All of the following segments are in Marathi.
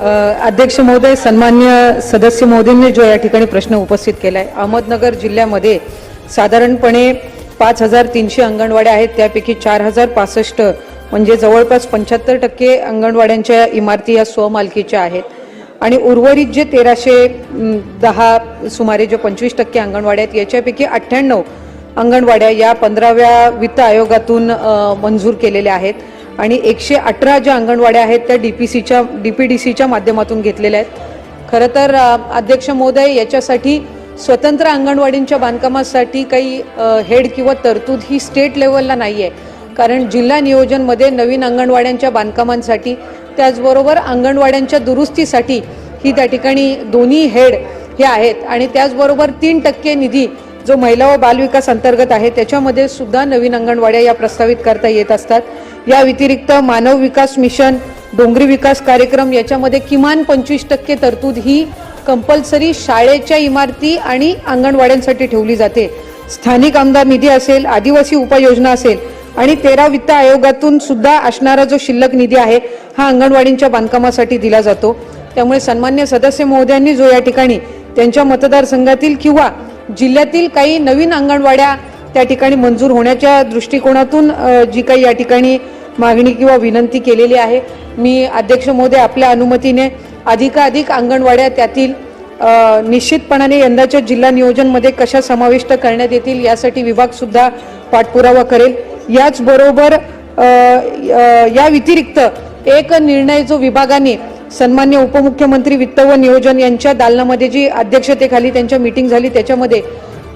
अध्यक्ष महोदय सन्मान्य सदस्य महोदयांनी जो या ठिकाणी प्रश्न उपस्थित केला आहे अहमदनगर जिल्ह्यामध्ये साधारणपणे पाच हजार तीनशे अंगणवाड्या आहेत त्यापैकी चार हजार पासष्ट म्हणजे जवळपास पंच्याहत्तर टक्के अंगणवाड्यांच्या इमारती या स्वमालकीच्या आहेत. आणि उर्वरित जे तेराशे दहा सुमारे जे पंचवीस टक्के अंगणवाड्या आहेत याच्यापैकी अठ्ठ्याण्णव अंगणवाड्या या पंधराव्या वित्त आयोगातून मंजूर केलेल्या आहेत. आणि एकशे अठरा ज्या अंगणवाड्या आहेत त्या डी पी सीच्या डी पी डी सीच्या माध्यमातून घेतलेल्या आहेत. खरं तर अध्यक्ष महोदय याच्यासाठी स्वतंत्र अंगणवाडींच्या बांधकामासाठी काही हेड किंवा तरतूद ही स्टेट लेवलला नाही आहे कारण जिल्हा नियोजनमध्ये नवीन अंगणवाड्यांच्या बांधकामांसाठी त्याचबरोबर अंगणवाड्यांच्या दुरुस्तीसाठी ही त्या ठिकाणी दोन्ही हेड हे आहेत. आणि त्याचबरोबर तीन टक्के निधी जो महिला व बालविकास अंतर्गत आहे त्याच्यामध्ये सुद्धा नवीन अंगणवाड्या या प्रस्तावित करता येत असतात. या व्यतिरिक्त मानव विकास मिशन डोंगरी विकास कार्यक्रम याच्यामध्ये किमान पंचवीस टक्के तरतूद ही कंपल्सरी शाळेच्या इमारती आणि अंगणवाड्यांसाठी ठेवली जाते. स्थानिक आमदार निधी असेल आदिवासी उपाययोजना असेल आणि तेरा वित्त आयोगातून सुद्धा असणारा जो शिल्लक निधी आहे हा अंगणवाडींच्या बांधकामासाठी दिला जातो. त्यामुळे सन्मान्य सदस्य महोदयांनी जो या ठिकाणी त्यांच्या मतदारसंघातील किंवा जिल्ह्यातील काही नवीन अंगणवाड्या त्या ठिकाणी मंजूर होण्याच्या दृष्टिकोनातून जी काही या ठिकाणी मागणी किंवा विनंती केलेली आहे मी अध्यक्ष महोदय आपल्या अनुमतीने अधिकाधिक अंगणवाड्या त्यातील निश्चितपणाने यंदाच्या जिल्हा नियोजनमध्ये कशा समाविष्ट करण्यात येतील यासाठी विभागसुद्धा पाठपुरावा करेल. याचबरोबर या व्यतिरिक्त एक निर्णय जो विभागाने सन्मान्य उपमुख्यमंत्री वित्त व नियोजन यांच्या दालनामध्ये जी अध्यक्षतेखाली त्यांच्या मीटिंग झाली त्याच्यामध्ये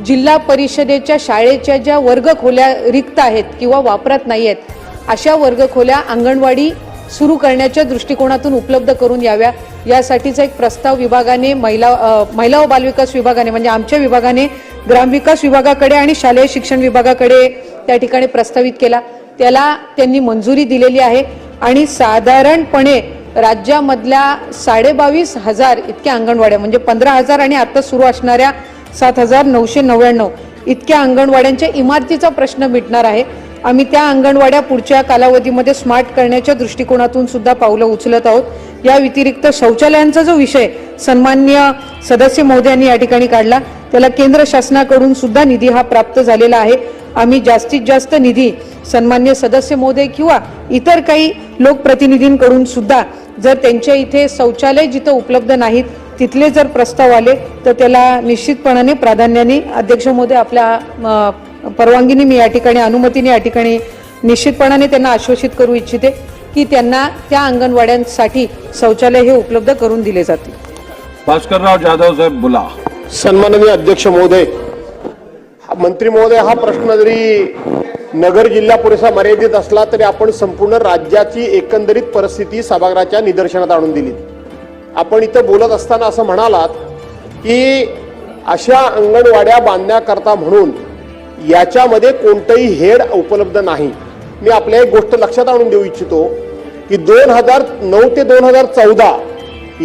जिल्हा परिषदेच्या शाळेच्या ज्या वर्गखोल्या रिक्त आहेत किंवा वापरात नाही आहेत अशा वर्गखोल्या अंगणवाडी सुरू करण्याच्या दृष्टिकोनातून उपलब्ध करून याव्या. यासाठीचा एक प्रस्ताव विभागाने महिला महिला व बालविकास विभागाने म्हणजे आमच्या विभागाने ग्रामविकास विभागाकडे आणि शालेय शिक्षण विभागाकडे त्या ठिकाणी प्रस्तावित केला. त्याला त्यांनी मंजुरी दिलेली आहे आणि साधारणपणे राज्यामधल्या साडेबावीस हजार इतक्या अंगणवाड्या म्हणजे पंधरा हजार आणि आता सुरू असणाऱ्या सात हजार नऊशे नव्याण्णव इतक्या अंगणवाड्यांच्या इमारतीचा प्रश्न मिटणार आहे. आम्ही त्या अंगणवाड्या पुढच्या कालावधीमध्ये स्मार्ट करण्याच्या दृष्टिकोनातून सुद्धा पावलं उचलत आहोत. या व्यतिरिक्त शौचालयांचा जो विषय सन्मान्य सदस्य महोदयांनी या ठिकाणी काढला. त्याला केंद्र शासनाकडून सुद्धा निधी हा प्राप्त झालेला आहे. आम्ही जास्तीत जास्त निधी सन्मान्य सदस्य महोदय किंवा इतर काही लोकप्रतिनिधींकडून सुद्धा जर त्यांच्या इथे शौचालय जिथं उपलब्ध नाहीत तिथले जर प्रस्ताव आले तर त्याला निश्चितपणाने प्राधान्याने अध्यक्ष महोदय आपल्या परवानगीने मी या ठिकाणी अनुमतीने या ठिकाणी निश्चितपणाने त्यांना आश्वासित करू इच्छिते की त्यांना त्या अंगणवाड्यांसाठी शौचालय हे उपलब्ध करून दिले जाते भास्करराव जाधव साहेब बोला. सन्माननीय अध्यक्ष महोदय हा मंत्री महोदय हा प्रश्न जरी नगर जिल्हा पुरेसा मर्यादित असला तरी आपण संपूर्ण राज्याची एकंदरीत परिस्थिती सभागृहाच्या निदर्शनात आणून दिली. आपण इथं बोलत असताना असं म्हणालात की अशा अंगणवाड्या बांधण्याकरता म्हणून याच्यामध्ये कोणतंही हेड उपलब्ध नाही. मी आपल्या एक गोष्ट लक्षात आणून देऊ इच्छितो की दोन हजार नऊ ते दोन हजार चौदा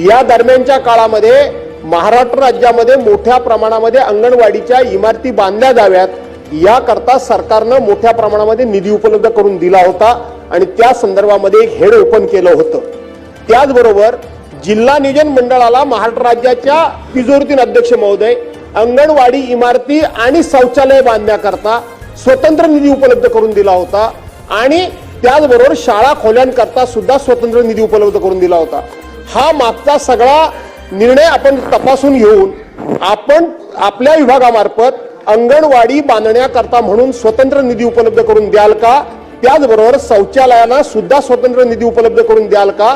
या दरम्यानच्या काळामध्ये महाराष्ट्र राज्यामध्ये मोठ्या प्रमाणामध्ये अंगणवाडीच्या इमारती बांधल्या जाव्यात. याकरता सरकारनं मोठ्या प्रमाणामध्ये निधी उपलब्ध करून दिला होता आणि त्या संदर्भामध्ये एक हेड ओपन केलं होतं. त्याचबरोबर जिल्हा नियोजन मंडळाला महाराष्ट्र राज्याच्या तिजोरीतील अध्यक्ष महोदय अंगणवाडी इमारती आणि शौचालय बांधण्याकरता स्वतंत्र निधी उपलब्ध करून दिला होता आणि त्याचबरोबर शाळा खोल्यांकरता सुद्धा स्वतंत्र निधी उपलब्ध करून दिला होता. हा मागचा सगळा निर्णय आपण तपासून घेऊन आपण आपल्या विभागामार्फत अंगणवाडी बांधण्याकरता म्हणून स्वतंत्र निधी उपलब्ध करून द्याल का? त्याचबरोबर शौचालयांना सुद्धा स्वतंत्र निधी उपलब्ध करून द्याल का?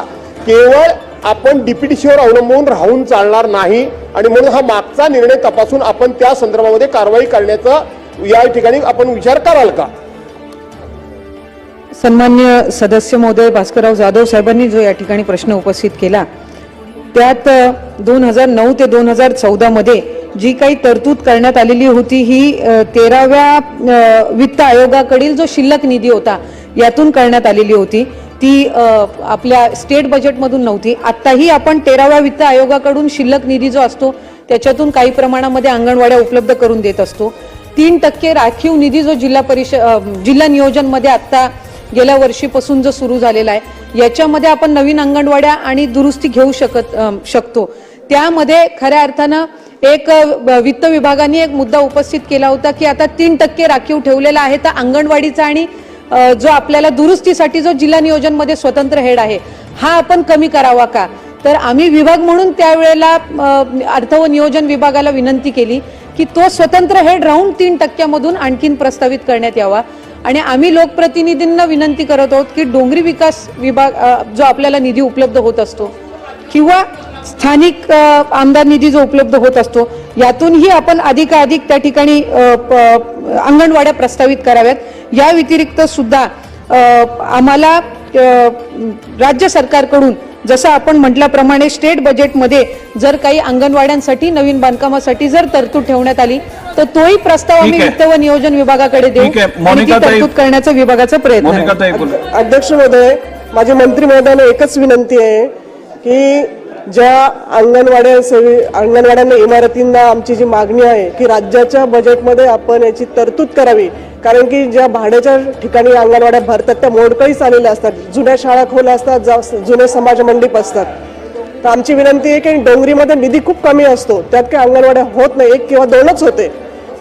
केवळ आपण डीपीटीसीवर अवलंबून राहून चालणार नाही आणि म्हणून हा मागचा निर्णय तपासून आपण त्या संदर्भामध्ये कारवाई करण्याचा या ठिकाणी आपण विचार कराल का? सन्मान्य सदस्य महोदय भास्करराव जाधव साहेबांनी जो या ठिकाणी प्रश्न उपस्थित केला त्यात दोन हजार नऊ ते दोन हजार चौदामध्ये जी काही तरतूद करण्यात आलेली होती ही तेराव्या वित्त आयोगाकडील जो शिल्लक निधी होता यातून करण्यात आलेली होती. ती आपल्या स्टेट बजेटमधून नव्हती. आत्ताही आपण तेराव्या वित्त आयोगाकडून शिल्लक निधी जो असतो त्याच्यातून काही प्रमाणामध्ये अंगणवाड्या उपलब्ध करून देत असतो. तीन टक्के राखीव निधी जो जिल्हा परिषद जिल्हा नियोजनमध्ये आत्ता गेल्या वर्षीपासून जो सुरू झालेला आहे याच्यामध्ये आपण नवीन अंगणवाड्या आणि दुरुस्ती घेऊ शकत शकतो. त्यामध्ये खऱ्या अर्थानं एक वित्त विभागाने एक मुद्दा उपस्थित केला होता की आता तीन टक्के राखीव ठेवलेला आहे. तर अंगणवाडीचा आणि जो आपल्याला दुरुस्तीसाठी जो जिल्हा नियोजनमध्ये स्वतंत्र हेड आहे हा आपण कमी करावा का? तर आम्ही विभाग म्हणून त्यावेळेला अर्थ व नियोजन विभागाला विनंती केली की तो स्वतंत्र हेड राहून तीन टक्क्यामधून आणखीन प्रस्तावित करण्यात यावा. आणि आम्ही लोकप्रतिनिधींना विनंती करत आहोत की डोंगरी विकास विभाग जो आपल्याला निधी उपलब्ध होत असतो किंवा स्थानिक आमदार निधी जो उपलब्ध होत असतो यातूनही आपण अधिकाधिक त्या ठिकाणी प- अंगणवाड्या प्रस्तावित कराव्यात. या व्यतिरिक्त सुद्धा आम्हाला राज्य सरकारकडून जसं आपण म्हटल्याप्रमाणे स्टेट बजेटमध्ये जर काही अंगणवाड्यांसाठी नवीन बांधकामासाठी जर तरतूद ठेवण्यात आली तर तोही प्रस्ताव आम्ही. वित्त व नियोजन विभागाकडे देऊ तरतूद करण्याचा विभागाचा प्रयत्न अध्यक्ष महोदय माझी मंत्री महोदयाने एकच विनंती आहे की ज्या अंगणवाड्या सेवी अंगणवाड्यांना इमारतींना आमची जी मागणी आहे की राज्याच्या बजेटमध्ये आपण याची तरतूद करावी कारण की ज्या भाड्याच्या ठिकाणी अंगणवाड्या भरतात त्या मोडकळीच आलेल्या असतात. जुन्या शाळा खोल्या असतात जा- जुने समाज मंडप असतात. तर आमची विनंती आहे की डोंगरीमध्ये निधी खूप कमी असतो. त्यात काही अंगणवाड्या होत नाही एक किंवा दोनच होते.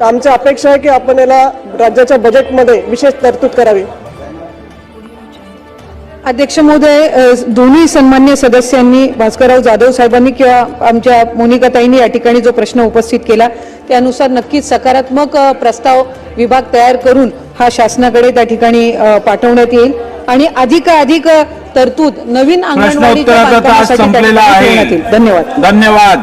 तर आमची अपेक्षा आहे की आपण याला राज्याच्या बजेटमध्ये विशेष तरतूद करावी. अध्यक्ष महोदय दोन्ही सन्मान्य सदस्यांनी भास्करराव जाधव साहेबांनी किंवा आमच्या मोनिकाताईंनी या ठिकाणी जो प्रश्न उपस्थित केला त्यानुसार नक्कीच सकारात्मक प्रस्ताव विभाग तयार करून हा शासनाकडे त्या ठिकाणी पाठवण्यात येईल. आणि अधिकाधिक अ, तरतूद नवीन येईल. धन्यवाद. धन्यवाद.